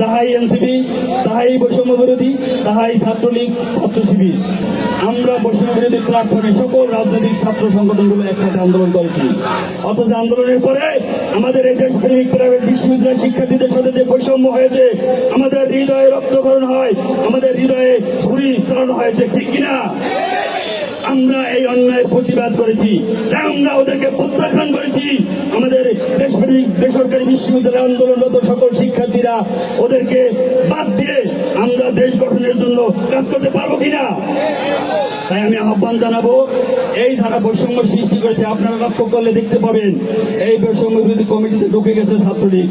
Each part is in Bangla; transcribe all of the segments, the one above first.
তাহাই এনসিপি, তাহাই বৈষম্য বিরোধী, তাহাই ছাত্রলীগ, ছাত্র শিবির। আমরা বৈষম্য বিরোধী প্ল্যাটফর্মে সকল রাজনৈতিক ছাত্র সংগঠনগুলো একসাথে আন্দোলন করেছি। অথচ আন্দোলনের পরে আমাদের এই দেশপ্রেমিক প্রাইভেট বিশ্ববিদ্যালয় শিক্ষার্থীদের সাথে যে বৈষম্য হয়েছে, আমাদের হৃদয়ে রক্তকরণ হয়, আমাদের হৃদয়ে ছুরি চালানো হয়েছে, ঠিক কিনা? আমরা এই অন্যায়ের প্রতিবাদ করেছি। তাই আমরা ওদেরকে প্রত্যাখ্যান করেছি। আমাদের বেসরকারি বিশ্ববিদ্যালয় আন্দোলনরত সকল শিক্ষার্থীরা ওদেরকে বাদ দিয়ে আমরা দেশ গঠনের জন্য কাজ করতে পারব কিনা? তাই আমি আহ্বান জানাব, এই ধারা বৈষম্য সৃষ্টি করেছে, আপনারা লক্ষ্য করলে দেখতে পাবেন, এই বৈষম্য বিরোধী কমিটিতে ঢুকে গেছে ছাত্রলীগ।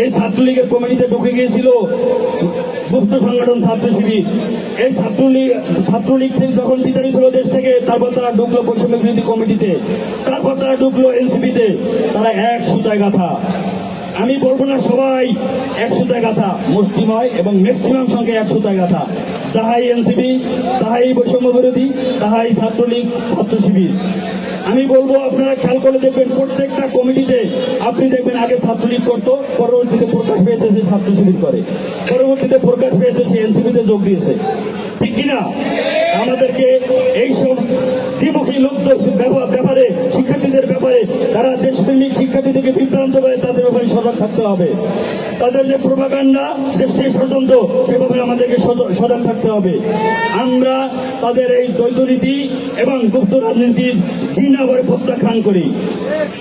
এই ছাত্রলীগের কমিটিতে ঢুকে গিয়েছিল গুপ্ত সংগঠন ছাত্র শিবির। এই ছাত্রলীগ ছাত্রলীগ থেকে যখন বিতাড়িত হলো দেশ থেকে, তারপর তারা ঢুকলো বৈষম্য বিরোধী কমিটিতে। তারপর তারা ঢুকলো এনসিপিতে। তারা এক সুতায় গাথা। আমি বলব না সবাই এক সুতায় গাথা। মুসলিময় এবং ম্যাক্সিমাম সংখ্যা এক সুতায় গাথা। তাহাই এনসিপি, তাহাই বৈষম্য বিরোধী, তাহাই ছাত্রলীগ, ছাত্র শিবির। আমি বলব, আপনারা খেয়াল করে দেখবেন প্রত্যেকটা কমিটিতে আপনি দেখবেন আগে ছাত্রলীগ করতো, পরবর্তীতে প্রকাশ পেয়েছে যে ছাত্র শিবির করে। পরবর্তীতে প্রকাশ পেয়েছে সে এনসিপিতে যোগ দিয়েছে। ঠিক কিনা? আমাদেরকে এইসব দ্বিমুখী লোক ব্যাপারে শিক্ষার্থীদের ব্যাপারে তারা শিক্ষার্থীদেরকে বিভ্রান্ত করে তাদের ব্যাপারে সজাগ থাকতে হবে। তাদের যে প্রভাকাণ্ডা দেশের স্বতন্ত্র সেভাবে আমাদেরকে সজ- সজাগ থাকতে হবে। আমরা তাদের এই দ্বৈত নীতি এবং গুপ্ত রাজনীতির ঘৃণা করে প্রত্যাখ্যান করি।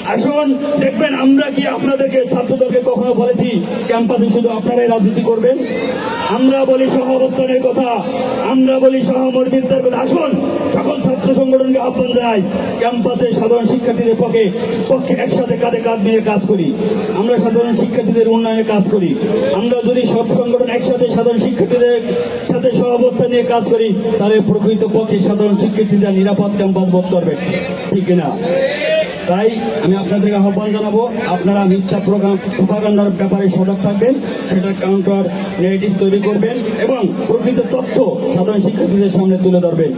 আসুন, দেখবেন আমরা কি আপনাদেরকে, ছাত্রদলকে কখনো বলেছি, ক্যাম্পাসে শুধু আপনারাই রাজনীতি করবেন? আমরা বলি সহ অবস্থানের কথা, আমরা বলি সহমর্মিতার কথা। আসুন সকল ছাত্র সংগঠনকে আহ্বান জানাই ক্যাম্পাসে সাধারণ শিক্ষার্থীদের পক্ষে পক্ষে একসাথে কাঁধে কাঁধ মিলে কাজ করি। আমরা সাধারণ শিক্ষার্থীদের উন্নয়নে কাজ করি। আমরা যদি সব সংগঠন একসাথে সাধারণ শিক্ষার্থীদের সাথে সহাবস্থা নিয়ে কাজ করি, তাহলে প্রকৃত পক্ষে সাধারণ শিক্ষার্থীরা নিরাপদ ক্যাম্পাস বোধ করবে। ঠিক না? তাই আমি আপনাদেরকে আহ্বান জানাব, আপনারা মিথ্যা প্রোগ্রাম, প্রোপাগান্ডার ব্যাপারে সজাগ থাকবেন সেটার কাউন্টার নেগেটিভ তৈরি করবেন এবং প্রকৃত তথ্য সাধারণ শিক্ষার্থীদের সামনে তুলে ধরবেন।